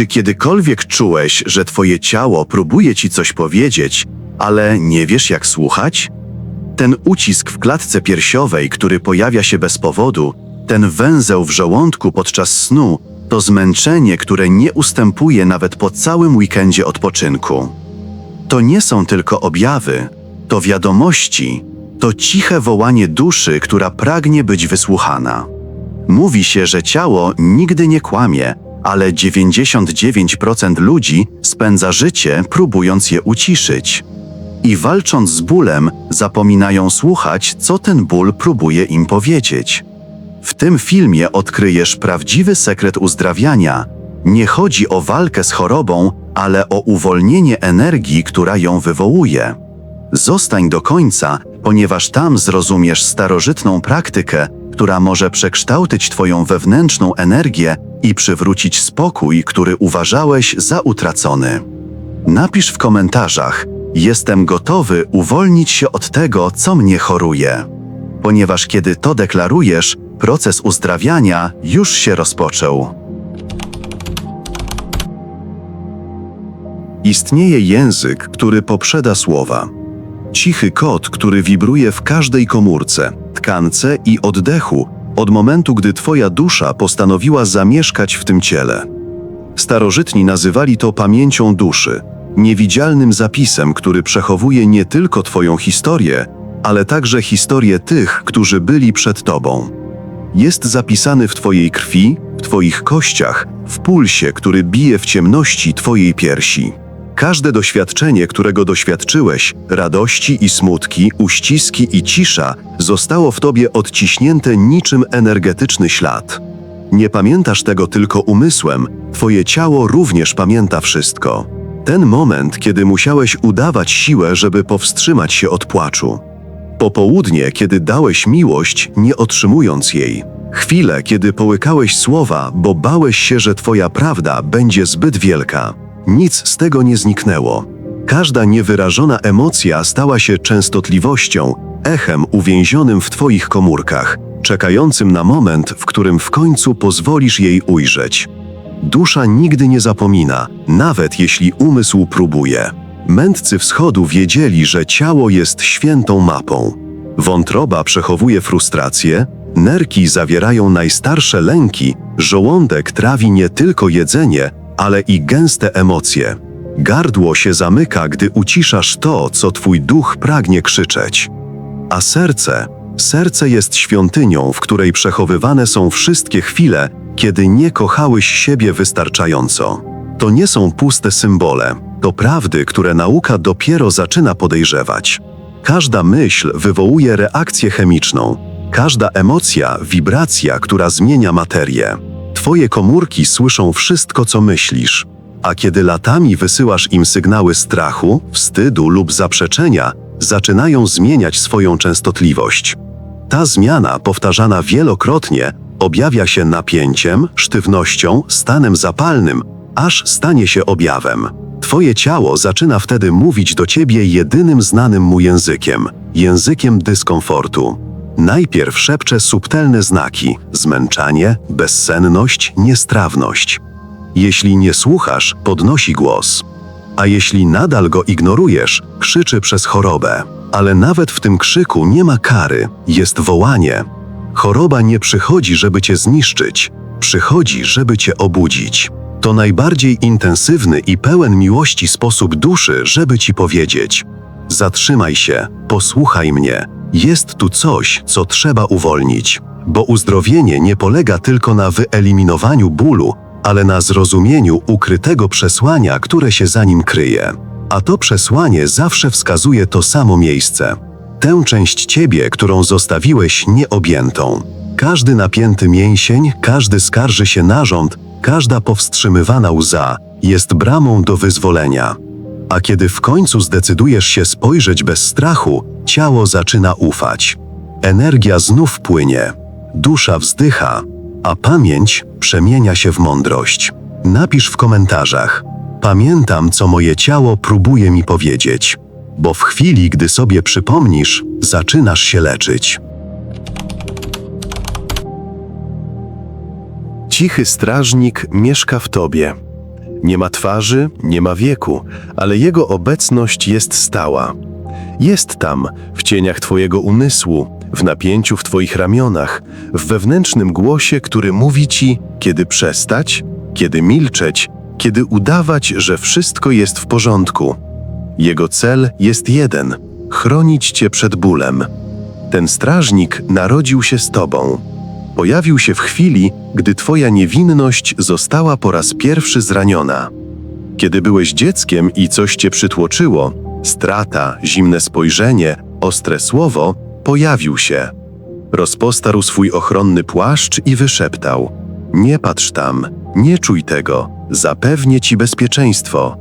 Czy kiedykolwiek czułeś, że twoje ciało próbuje ci coś powiedzieć, ale nie wiesz jak słuchać? Ten ucisk w klatce piersiowej, który pojawia się bez powodu, ten węzeł w żołądku podczas snu, to zmęczenie, które nie ustępuje nawet po całym weekendzie odpoczynku. To nie są tylko objawy, to wiadomości, to ciche wołanie duszy, która pragnie być wysłuchana. Mówi się, że ciało nigdy nie kłamie, ale 99% ludzi spędza życie próbując je uciszyć. I walcząc z bólem, zapominają słuchać, co ten ból próbuje im powiedzieć. W tym filmie odkryjesz prawdziwy sekret uzdrawiania. Nie chodzi o walkę z chorobą, ale o uwolnienie energii, która ją wywołuje. Zostań do końca, ponieważ tam zrozumiesz starożytną praktykę, która może przekształcić Twoją wewnętrzną energię i przywrócić spokój, który uważałeś za utracony. Napisz w komentarzach: Jestem gotowy uwolnić się od tego, co mnie choruje. Ponieważ kiedy to deklarujesz, proces uzdrawiania już się rozpoczął. Istnieje język, który poprzeda słowa. Cichy kod, który wibruje w każdej komórce, tkance i oddechu od momentu, gdy Twoja dusza postanowiła zamieszkać w tym ciele. Starożytni nazywali to pamięcią duszy, niewidzialnym zapisem, który przechowuje nie tylko Twoją historię, ale także historię tych, którzy byli przed Tobą. Jest zapisany w Twojej krwi, w Twoich kościach, w pulsie, który bije w ciemności Twojej piersi. Każde doświadczenie, którego doświadczyłeś, radości i smutki, uściski i cisza, zostało w tobie odciśnięte niczym energetyczny ślad. Nie pamiętasz tego tylko umysłem, twoje ciało również pamięta wszystko. Ten moment, kiedy musiałeś udawać siłę, żeby powstrzymać się od płaczu. Popołudnie, kiedy dałeś miłość, nie otrzymując jej. Chwilę, kiedy połykałeś słowa, bo bałeś się, że twoja prawda będzie zbyt wielka. Nic z tego nie zniknęło. Każda niewyrażona emocja stała się częstotliwością, echem uwięzionym w Twoich komórkach, czekającym na moment, w którym w końcu pozwolisz jej ujrzeć. Dusza nigdy nie zapomina, nawet jeśli umysł próbuje. Mędrcy wschodu wiedzieli, że ciało jest świętą mapą. Wątroba przechowuje frustracje, nerki zawierają najstarsze lęki, żołądek trawi nie tylko jedzenie, ale i gęste emocje. Gardło się zamyka, gdy uciszasz to, co twój duch pragnie krzyczeć. A serce, serce jest świątynią, w której przechowywane są wszystkie chwile, kiedy nie kochałeś siebie wystarczająco. To nie są puste symbole, to prawdy, które nauka dopiero zaczyna podejrzewać. Każda myśl wywołuje reakcję chemiczną, każda emocja wibracja, która zmienia materię. Twoje komórki słyszą wszystko, co myślisz, a kiedy latami wysyłasz im sygnały strachu, wstydu lub zaprzeczenia, zaczynają zmieniać swoją częstotliwość. Ta zmiana, powtarzana wielokrotnie, objawia się napięciem, sztywnością, stanem zapalnym, aż stanie się objawem. Twoje ciało zaczyna wtedy mówić do ciebie jedynym znanym mu językiem językiem dyskomfortu. Najpierw szepcze subtelne znaki: zmęczanie, bezsenność, niestrawność. Jeśli nie słuchasz, podnosi głos. A jeśli nadal go ignorujesz, krzyczy przez chorobę. Ale nawet w tym krzyku nie ma kary, jest wołanie. Choroba nie przychodzi, żeby cię zniszczyć, przychodzi, żeby cię obudzić. To najbardziej intensywny i pełen miłości sposób duszy, żeby ci powiedzieć: Zatrzymaj się, posłuchaj mnie, jest tu coś, co trzeba uwolnić, bo uzdrowienie nie polega tylko na wyeliminowaniu bólu, ale na zrozumieniu ukrytego przesłania, które się za nim kryje. A to przesłanie zawsze wskazuje to samo miejsce. Tę część ciebie, którą zostawiłeś nieobjętą. Każdy napięty mięsień, każdy skarży się narząd, każda powstrzymywana łza jest bramą do wyzwolenia. A kiedy w końcu zdecydujesz się spojrzeć bez strachu, ciało zaczyna ufać. Energia znów płynie, dusza wzdycha, a pamięć przemienia się w mądrość. Napisz w komentarzach: Pamiętam, co moje ciało próbuje mi powiedzieć, bo w chwili, gdy sobie przypomnisz, zaczynasz się leczyć. Cichy strażnik mieszka w tobie. Nie ma twarzy, nie ma wieku, ale jego obecność jest stała. Jest tam, w cieniach Twojego umysłu, w napięciu w Twoich ramionach, w wewnętrznym głosie, który mówi Ci, kiedy przestać, kiedy milczeć, kiedy udawać, że wszystko jest w porządku. Jego cel jest jeden chronić Cię przed bólem. Ten strażnik narodził się z Tobą. Pojawił się w chwili, gdy Twoja niewinność została po raz pierwszy zraniona. Kiedy byłeś dzieckiem i coś cię przytłoczyło, strata, zimne spojrzenie, ostre słowo, pojawił się. Rozpostarł swój ochronny płaszcz i wyszeptał: Nie patrz tam, nie czuj tego, zapewnię ci bezpieczeństwo.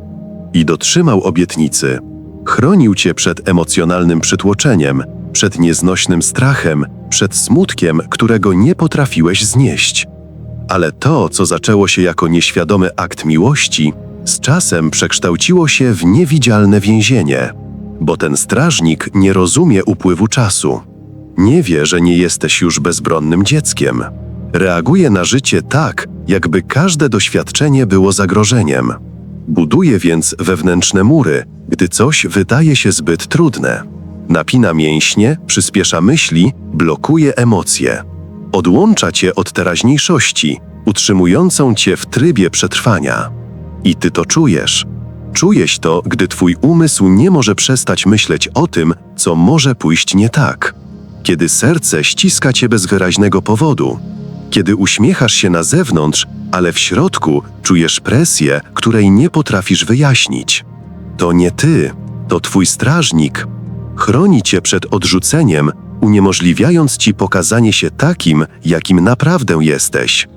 I dotrzymał obietnicy. Chronił cię przed emocjonalnym przytłoczeniem, przed nieznośnym strachem, przed smutkiem, którego nie potrafiłeś znieść. Ale to, co zaczęło się jako nieświadomy akt miłości, z czasem przekształciło się w niewidzialne więzienie, bo ten strażnik nie rozumie upływu czasu. Nie wie, że nie jesteś już bezbronnym dzieckiem. Reaguje na życie tak, jakby każde doświadczenie było zagrożeniem. Buduje więc wewnętrzne mury, gdy coś wydaje się zbyt trudne. Napina mięśnie, przyspiesza myśli, blokuje emocje. Odłącza cię od teraźniejszości, utrzymującą cię w trybie przetrwania. I ty to czujesz. Czujesz to, gdy twój umysł nie może przestać myśleć o tym, co może pójść nie tak. Kiedy serce ściska cię bez wyraźnego powodu. Kiedy uśmiechasz się na zewnątrz, ale w środku czujesz presję, której nie potrafisz wyjaśnić. To nie ty, to twój strażnik. Chroni cię przed odrzuceniem, uniemożliwiając ci pokazanie się takim, jakim naprawdę jesteś.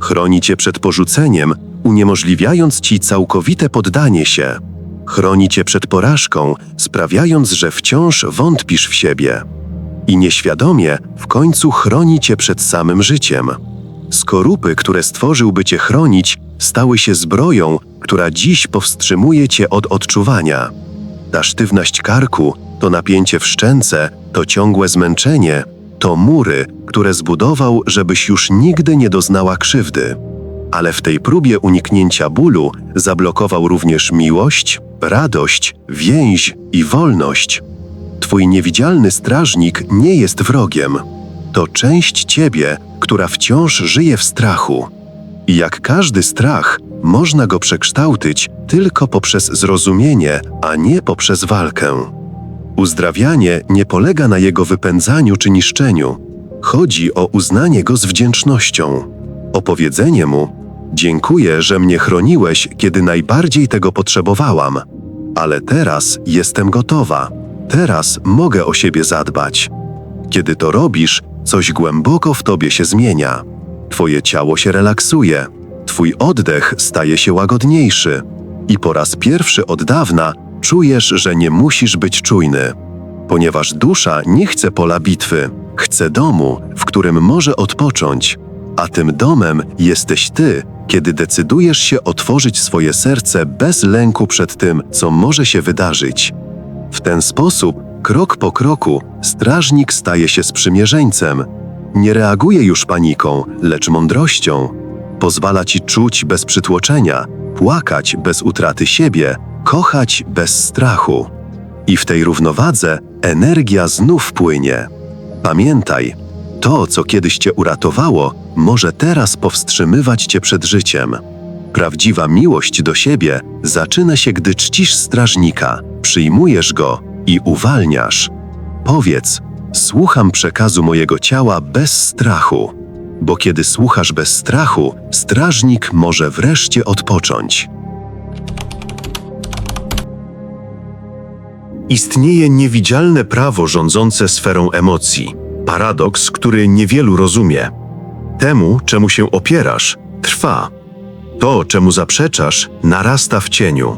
Chroni cię przed porzuceniem, uniemożliwiając ci całkowite poddanie się. Chroni cię przed porażką, sprawiając, że wciąż wątpisz w siebie. I nieświadomie w końcu chroni cię przed samym życiem. Skorupy, które stworzył, by cię chronić, stały się zbroją, która dziś powstrzymuje cię od odczuwania. Ta sztywność karku, to napięcie w szczęce, to ciągłe zmęczenie, to mury, które zbudował, żebyś już nigdy nie doznała krzywdy. Ale w tej próbie uniknięcia bólu zablokował również miłość, radość, więź i wolność. Twój niewidzialny strażnik nie jest wrogiem. To część ciebie, która wciąż żyje w strachu. I jak każdy strach, można go przekształcić tylko poprzez zrozumienie, a nie poprzez walkę. Uzdrawianie nie polega na jego wypędzaniu czy niszczeniu. Chodzi o uznanie go z wdzięcznością. O powiedzenie mu: Dziękuję, że mnie chroniłeś, kiedy najbardziej tego potrzebowałam, ale teraz jestem gotowa. Teraz mogę o siebie zadbać. Kiedy to robisz, coś głęboko w tobie się zmienia. Twoje ciało się relaksuje, twój oddech staje się łagodniejszy i po raz pierwszy od dawna czujesz, że nie musisz być czujny. Ponieważ dusza nie chce pola bitwy, chce domu, w którym może odpocząć, a tym domem jesteś ty, kiedy decydujesz się otworzyć swoje serce bez lęku przed tym, co może się wydarzyć. W ten sposób, krok po kroku, strażnik staje się sprzymierzeńcem. Nie reaguje już paniką, lecz mądrością. Pozwala ci czuć bez przytłoczenia, płakać bez utraty siebie, kochać bez strachu. I w tej równowadze energia znów płynie. Pamiętaj, to, co kiedyś cię uratowało, może teraz powstrzymywać cię przed życiem. Prawdziwa miłość do siebie zaczyna się, gdy czcisz strażnika, przyjmujesz go i uwalniasz. Powiedz: Słucham przekazu mojego ciała bez strachu, bo kiedy słuchasz bez strachu, strażnik może wreszcie odpocząć. Istnieje niewidzialne prawo rządzące sferą emocji. Paradoks, który niewielu rozumie. Temu, czemu się opierasz, trwa. To, czemu zaprzeczasz, narasta w cieniu.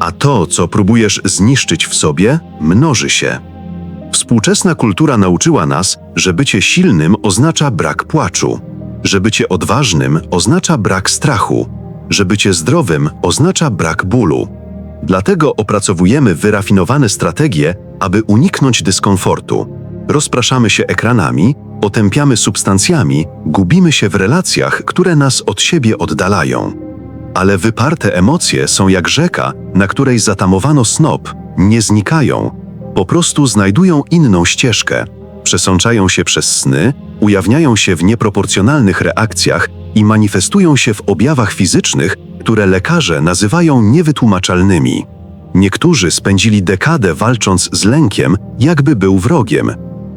A to, co próbujesz zniszczyć w sobie, mnoży się. Współczesna kultura nauczyła nas, że bycie silnym oznacza brak płaczu, że bycie odważnym oznacza brak strachu, że bycie zdrowym oznacza brak bólu. Dlatego opracowujemy wyrafinowane strategie, aby uniknąć dyskomfortu. Rozpraszamy się ekranami, otępiamy substancjami, gubimy się w relacjach, które nas od siebie oddalają. Ale wyparte emocje są jak rzeka, na której zatamowano snop, nie znikają, po prostu znajdują inną ścieżkę, przesączają się przez sny, ujawniają się w nieproporcjonalnych reakcjach i manifestują się w objawach fizycznych, które lekarze nazywają niewytłumaczalnymi. Niektórzy spędzili dekadę walcząc z lękiem, jakby był wrogiem.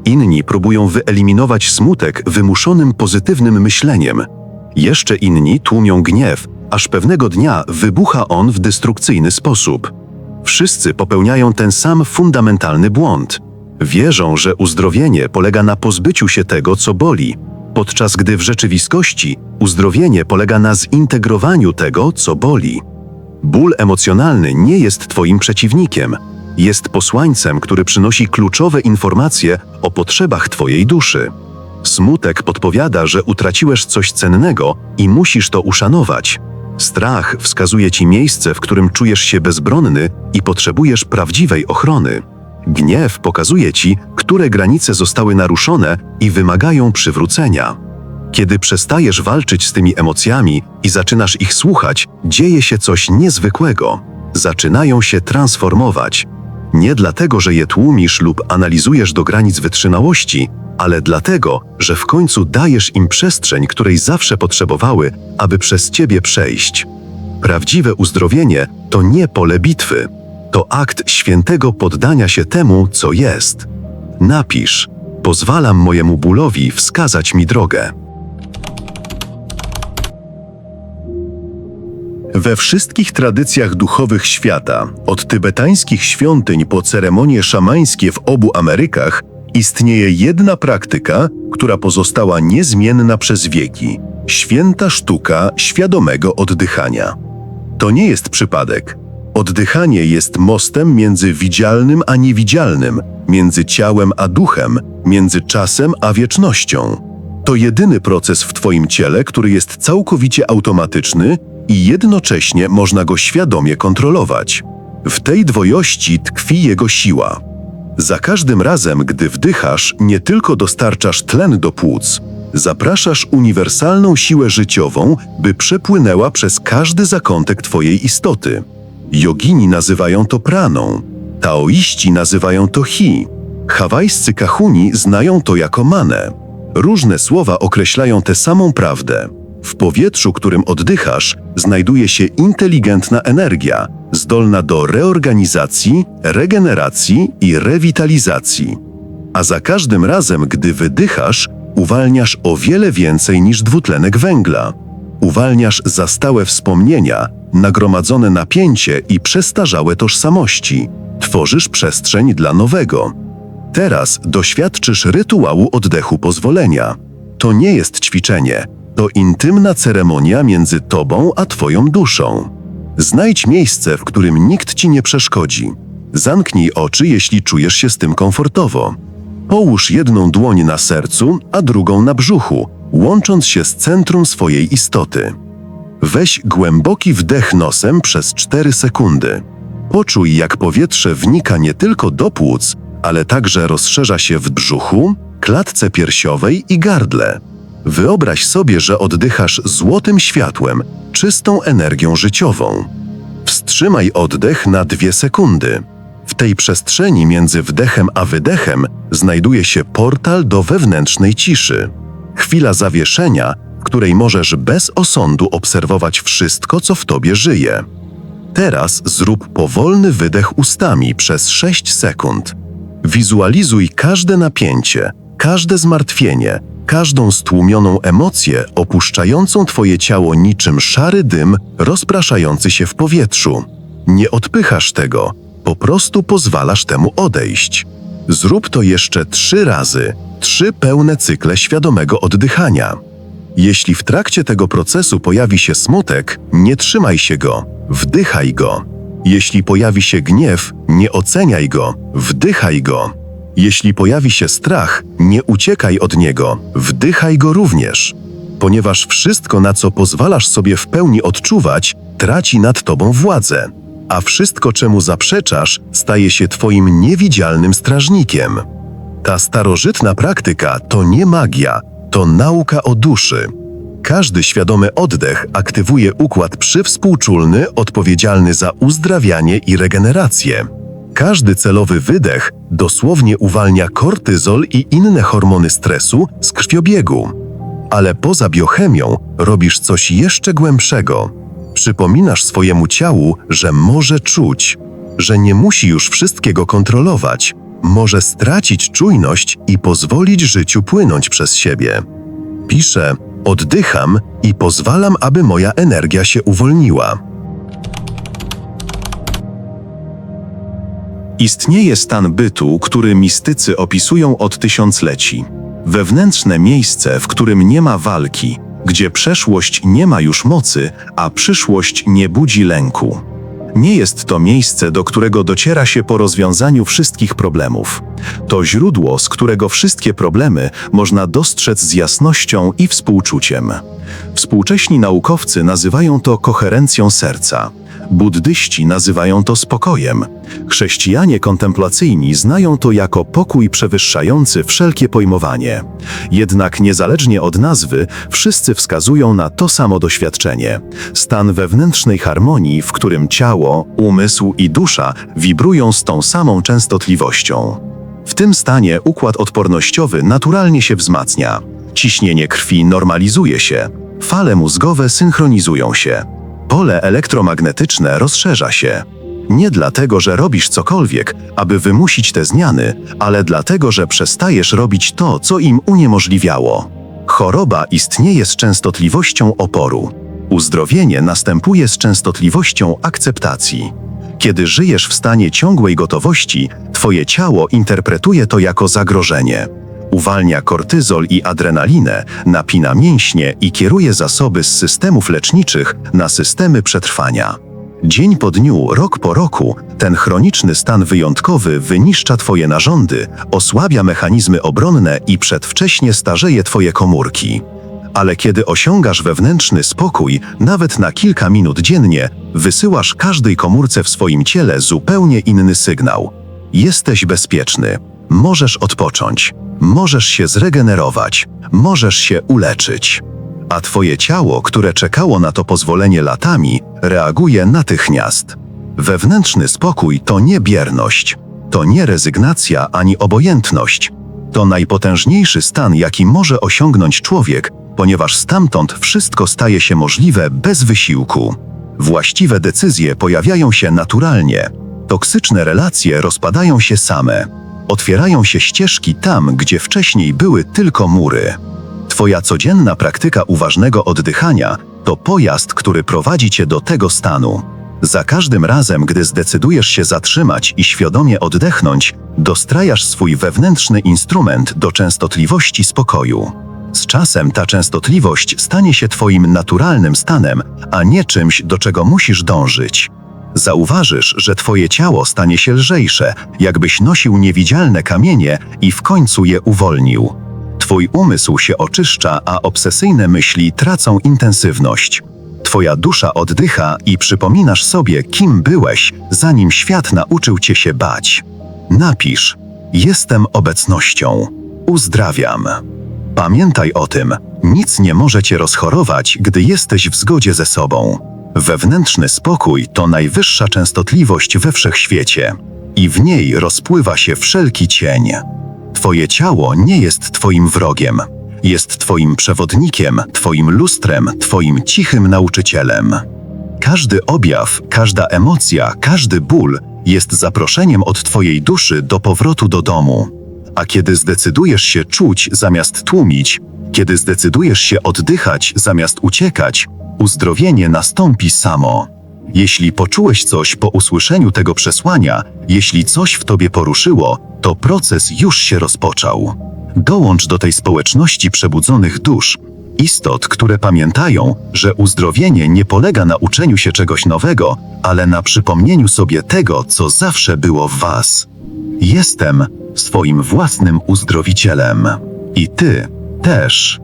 Inni próbują wyeliminować smutek wymuszonym pozytywnym myśleniem. Jeszcze inni tłumią gniew, aż pewnego dnia wybucha on w destrukcyjny sposób. Wszyscy popełniają ten sam fundamentalny błąd. Wierzą, że uzdrowienie polega na pozbyciu się tego, co boli, podczas gdy w rzeczywistości uzdrowienie polega na zintegrowaniu tego, co boli. Ból emocjonalny nie jest Twoim przeciwnikiem. Jest posłańcem, który przynosi kluczowe informacje o potrzebach Twojej duszy. Smutek podpowiada, że utraciłeś coś cennego i musisz to uszanować. Strach wskazuje Ci miejsce, w którym czujesz się bezbronny i potrzebujesz prawdziwej ochrony. Gniew pokazuje Ci, które granice zostały naruszone i wymagają przywrócenia. Kiedy przestajesz walczyć z tymi emocjami i zaczynasz ich słuchać, dzieje się coś niezwykłego. Zaczynają się transformować. Nie dlatego, że je tłumisz lub analizujesz do granic wytrzymałości, ale dlatego, że w końcu dajesz im przestrzeń, której zawsze potrzebowały, aby przez ciebie przejść. Prawdziwe uzdrowienie to nie pole bitwy, to akt świętego poddania się temu, co jest. Napisz: Pozwalam mojemu bólowi wskazać mi drogę. We wszystkich tradycjach duchowych świata, od tybetańskich świątyń po ceremonie szamańskie w obu Amerykach, istnieje jedna praktyka, która pozostała niezmienna przez wieki święta sztuka świadomego oddychania. To nie jest przypadek. Oddychanie jest mostem między widzialnym a niewidzialnym, między ciałem a duchem, między czasem a wiecznością. To jedyny proces w Twoim ciele, który jest całkowicie automatyczny i jednocześnie można go świadomie kontrolować. W tej dwojości tkwi jego siła. Za każdym razem, gdy wdychasz, nie tylko dostarczasz tlen do płuc, zapraszasz uniwersalną siłę życiową, by przepłynęła przez każdy zakątek Twojej istoty. Jogini nazywają to praną, taoiści nazywają to hi, hawajscy kahuni znają to jako manę. Różne słowa określają tę samą prawdę. W powietrzu, którym oddychasz, znajduje się inteligentna energia, zdolna do reorganizacji, regeneracji i rewitalizacji. A za każdym razem, gdy wydychasz, uwalniasz o wiele więcej niż dwutlenek węgla. Uwalniasz zastałe wspomnienia, nagromadzone napięcie i przestarzałe tożsamości. Tworzysz przestrzeń dla nowego. Teraz doświadczysz rytuału oddechu pozwolenia. To nie jest ćwiczenie, to intymna ceremonia między tobą a twoją duszą. Znajdź miejsce, w którym nikt ci nie przeszkodzi. Zamknij oczy, jeśli czujesz się z tym komfortowo. Połóż jedną dłoń na sercu, a drugą na brzuchu, łącząc się z centrum swojej istoty. Weź głęboki wdech nosem przez 4 sekundy. Poczuj, jak powietrze wnika nie tylko do płuc, ale także rozszerza się w brzuchu, klatce piersiowej i gardle. Wyobraź sobie, że oddychasz złotym światłem, czystą energią życiową. Wstrzymaj oddech na dwie sekundy. W tej przestrzeni między wdechem a wydechem znajduje się portal do wewnętrznej ciszy. Chwila zawieszenia, w której możesz bez osądu obserwować wszystko, co w tobie żyje. Teraz zrób powolny wydech ustami przez 6 sekund. Wizualizuj każde napięcie, każde zmartwienie, każdą stłumioną emocję opuszczającą twoje ciało niczym szary dym rozpraszający się w powietrzu. Nie odpychasz tego, po prostu pozwalasz temu odejść. Zrób to jeszcze trzy razy, trzy pełne cykle świadomego oddychania. Jeśli w trakcie tego procesu pojawi się smutek, nie trzymaj się go, wdychaj go. Jeśli pojawi się gniew, nie oceniaj go, wdychaj go. Jeśli pojawi się strach, nie uciekaj od niego, wdychaj go również. Ponieważ wszystko, na co pozwalasz sobie w pełni odczuwać, traci nad tobą władzę, a wszystko, czemu zaprzeczasz, staje się twoim niewidzialnym strażnikiem. Ta starożytna praktyka to nie magia, to nauka o duszy. Każdy świadomy oddech aktywuje układ przywspółczulny odpowiedzialny za uzdrawianie i regenerację. Każdy celowy wydech dosłownie uwalnia kortyzol i inne hormony stresu z krwiobiegu. Ale poza biochemią robisz coś jeszcze głębszego. Przypominasz swojemu ciału, że może czuć, że nie musi już wszystkiego kontrolować, może stracić czujność i pozwolić życiu płynąć przez siebie. Pisze: Oddycham i pozwalam, aby moja energia się uwolniła. Istnieje stan bytu, który mistycy opisują od tysiącleci. Wewnętrzne miejsce, w którym nie ma walki, gdzie przeszłość nie ma już mocy, a przyszłość nie budzi lęku. Nie jest to miejsce, do którego dociera się po rozwiązaniu wszystkich problemów. To źródło, z którego wszystkie problemy można dostrzec z jasnością i współczuciem. Współcześni naukowcy nazywają to koherencją serca. Buddyści nazywają to spokojem. Chrześcijanie kontemplacyjni znają to jako pokój przewyższający wszelkie pojmowanie. Jednak niezależnie od nazwy, wszyscy wskazują na to samo doświadczenie stan wewnętrznej harmonii, w którym ciało, umysł i dusza wibrują z tą samą częstotliwością. W tym stanie układ odpornościowy naturalnie się wzmacnia. Ciśnienie krwi normalizuje się, fale mózgowe synchronizują się. Pole elektromagnetyczne rozszerza się. Nie dlatego, że robisz cokolwiek, aby wymusić te zmiany, ale dlatego, że przestajesz robić to, co im uniemożliwiało. Choroba istnieje z częstotliwością oporu. Uzdrowienie następuje z częstotliwością akceptacji. Kiedy żyjesz w stanie ciągłej gotowości, twoje ciało interpretuje to jako zagrożenie. Uwalnia kortyzol i adrenalinę, napina mięśnie i kieruje zasoby z systemów leczniczych na systemy przetrwania. Dzień po dniu, rok po roku, ten chroniczny stan wyjątkowy wyniszcza twoje narządy, osłabia mechanizmy obronne i przedwcześnie starzeje twoje komórki. Ale kiedy osiągasz wewnętrzny spokój, nawet na kilka minut dziennie, wysyłasz każdej komórce w swoim ciele zupełnie inny sygnał. Jesteś bezpieczny, możesz odpocząć, możesz się zregenerować, możesz się uleczyć. A twoje ciało, które czekało na to pozwolenie latami, reaguje natychmiast. Wewnętrzny spokój to nie bierność, to nie rezygnacja ani obojętność. To najpotężniejszy stan, jaki może osiągnąć człowiek, ponieważ stamtąd wszystko staje się możliwe bez wysiłku. Właściwe decyzje pojawiają się naturalnie. Toksyczne relacje rozpadają się same. Otwierają się ścieżki tam, gdzie wcześniej były tylko mury. Twoja codzienna praktyka uważnego oddychania to pojazd, który prowadzi cię do tego stanu. Za każdym razem, gdy zdecydujesz się zatrzymać i świadomie oddechnąć, dostrajasz swój wewnętrzny instrument do częstotliwości spokoju. Z czasem ta częstotliwość stanie się Twoim naturalnym stanem, a nie czymś, do czego musisz dążyć. Zauważysz, że Twoje ciało stanie się lżejsze, jakbyś nosił niewidzialne kamienie i w końcu je uwolnił. Twój umysł się oczyszcza, a obsesyjne myśli tracą intensywność. Twoja dusza oddycha i przypominasz sobie, kim byłeś, zanim świat nauczył cię się bać. Napisz: Jestem obecnością. Uzdrawiam. Pamiętaj o tym, nic nie może cię rozchorować, gdy jesteś w zgodzie ze sobą. Wewnętrzny spokój to najwyższa częstotliwość we wszechświecie i w niej rozpływa się wszelki cień. Twoje ciało nie jest Twoim wrogiem. Jest Twoim przewodnikiem, Twoim lustrem, Twoim cichym nauczycielem. Każdy objaw, każda emocja, każdy ból jest zaproszeniem od Twojej duszy do powrotu do domu. A kiedy zdecydujesz się czuć zamiast tłumić, kiedy zdecydujesz się oddychać zamiast uciekać, uzdrowienie nastąpi samo. Jeśli poczułeś coś po usłyszeniu tego przesłania, jeśli coś w tobie poruszyło, to proces już się rozpoczął. Dołącz do tej społeczności przebudzonych dusz, istot, które pamiętają, że uzdrowienie nie polega na uczeniu się czegoś nowego, ale na przypomnieniu sobie tego, co zawsze było w was. Jestem swoim własnym uzdrowicielem. I ty też.